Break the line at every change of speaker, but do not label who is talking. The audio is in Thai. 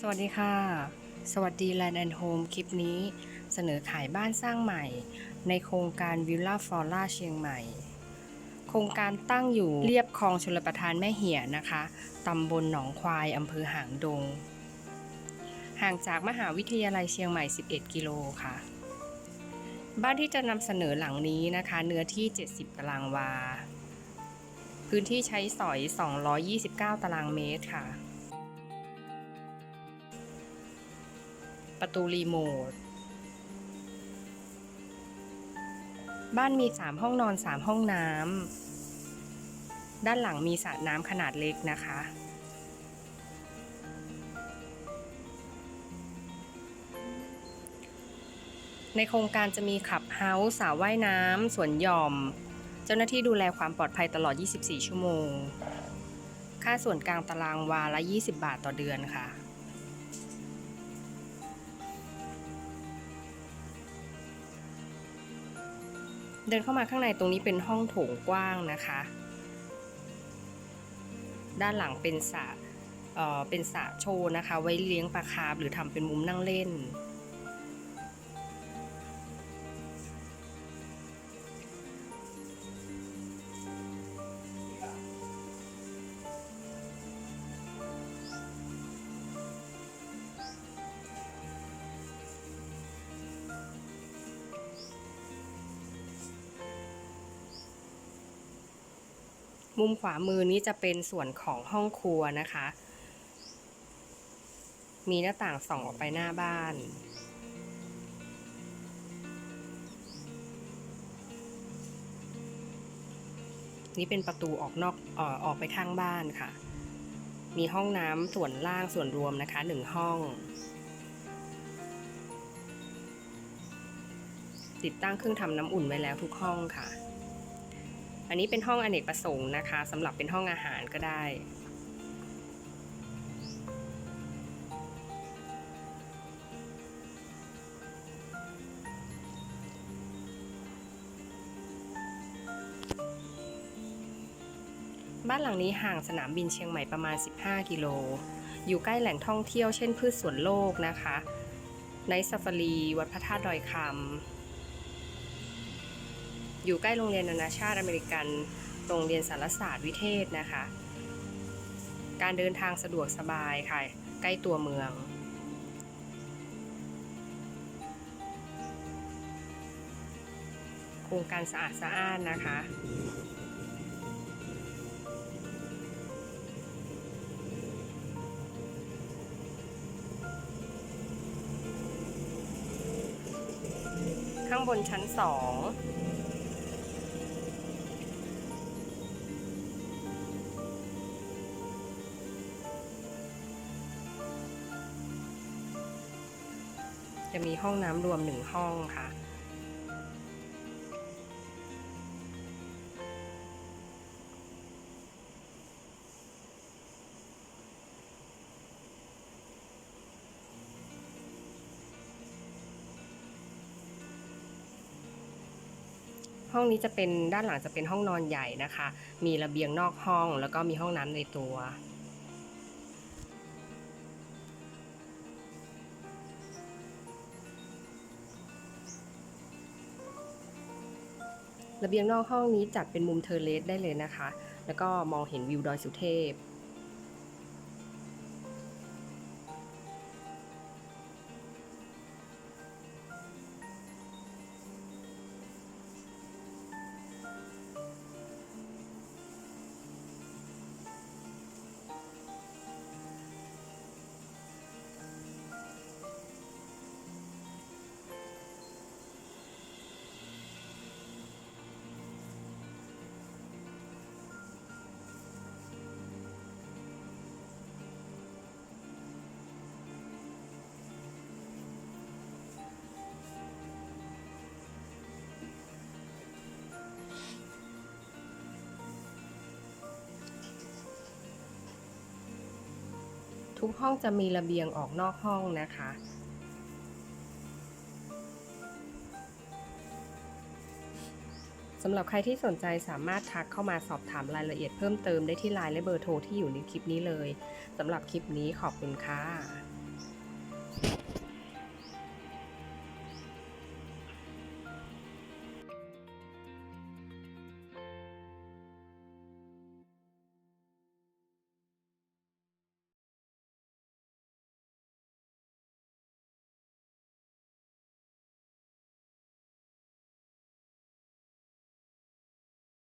สวัสดีค่ะ สวัสดี Land and Home คลิปนี้เสนอขายบ้านสร้างใหม่ ในโครงการวิลล่าฟอร่าเชียงใหม่ โครงการตั้งอยู่เรียบคลองชลประทานแม่เหี่ยนะคะตำบลหนองควายอำเภอหางดง ห่างจากมหาวิทยาลัยเชียงใหม่ 11 กิโลค่ะ บ้านที่จะนำเสนอหลังนี้นะคะ เนื้อที่ 70 ตารางวา พื้นที่ใช้สอย 229 ตารางเมตรค่ะ ประตูรีโมท บ้านมี 3 ห้องนอน 3 ห้องน้ำ ด้านหลังมีสระน้ำขนาดเล็กนะคะ ในโครงการจะมีขับเฮาส์สระว่ายน้ำสวนหย่อม เจ้าหน้าที่ดูแลความปลอดภัยตลอด 24 ชั่วโมง ค่าส่วนกลางตารางวาละ 20 บาทต่อเดือนค่ะ เดินเข้ามาข้างในตรงนี้เป็นห้องโถงกว้างนะคะ ด้านหลังเป็นสระเเป็นสระโชว์นะคะ ไว้เลี้ยงปลาคาร์ฟหรือทำเป็นมุมนั่งเล่น มุมขวามือนี้จะเป็นส่วนของห้องครัวนะคะ มีหน้าต่างส่องออกไปหน้าบ้านนี่เป็นประตูออกนอกออออกไปข้างบ้านค่ะ มีห้องน้ำส่วนล่างส่วนรวมนะคะหนึ่งห้อง ติดตั้งเครื่องทำน้ำอุ่นไว้แล้วทุกห้องค่ะ อันนี้เป็นห้องอเนกประสงค์นะคะสำหรับเป็นห้องอาหารก็ได้ บ้านหลังนี้ห่างสนามบินเชียงใหม่ประมาณ 15 กิโล อยู่ใกล้แหล่งท่องเที่ยวเช่นพืชสวนโลกนะคะไนซาฟารี วัดพระธาตุดอยคำ อยู่ใกล้โรงเรียนนานาชาติอเมริกัน โรงเรียนสารศาสตร์วิเทศนะคะ การเดินทางสะดวกสบายค่ะ ใกล้ตัวเมืองโครงการสะอาดสะอ้านนะคะ ข้างบนชั้นสอง จะมีห้องน้ำรวมหนึ่งห้องค่ะ ห้องนี้จะเป็นด้านหลังจะเป็นห้องนอนใหญ่นะคะ มีระเบียงนอกห้องแล้วก็มีห้องน้ำในตัว ระเบียงนอกห้องนี้จัดเป็นมุมเทอร์เลสได้เลยนะคะ แล้วก็มองเห็นวิวดอยสุเทพ ทุกห้องจะมีระเบียงออกนอกห้องนะคะ สำหรับใครที่สนใจสามารถทักเข้ามาสอบถามรายละเอียดเพิ่มเติมได้ที่ไลน์และเบอร์โทรที่อยู่ในคลิปนี้เลย สำหรับคลิปนี้ขอบคุณค่ะ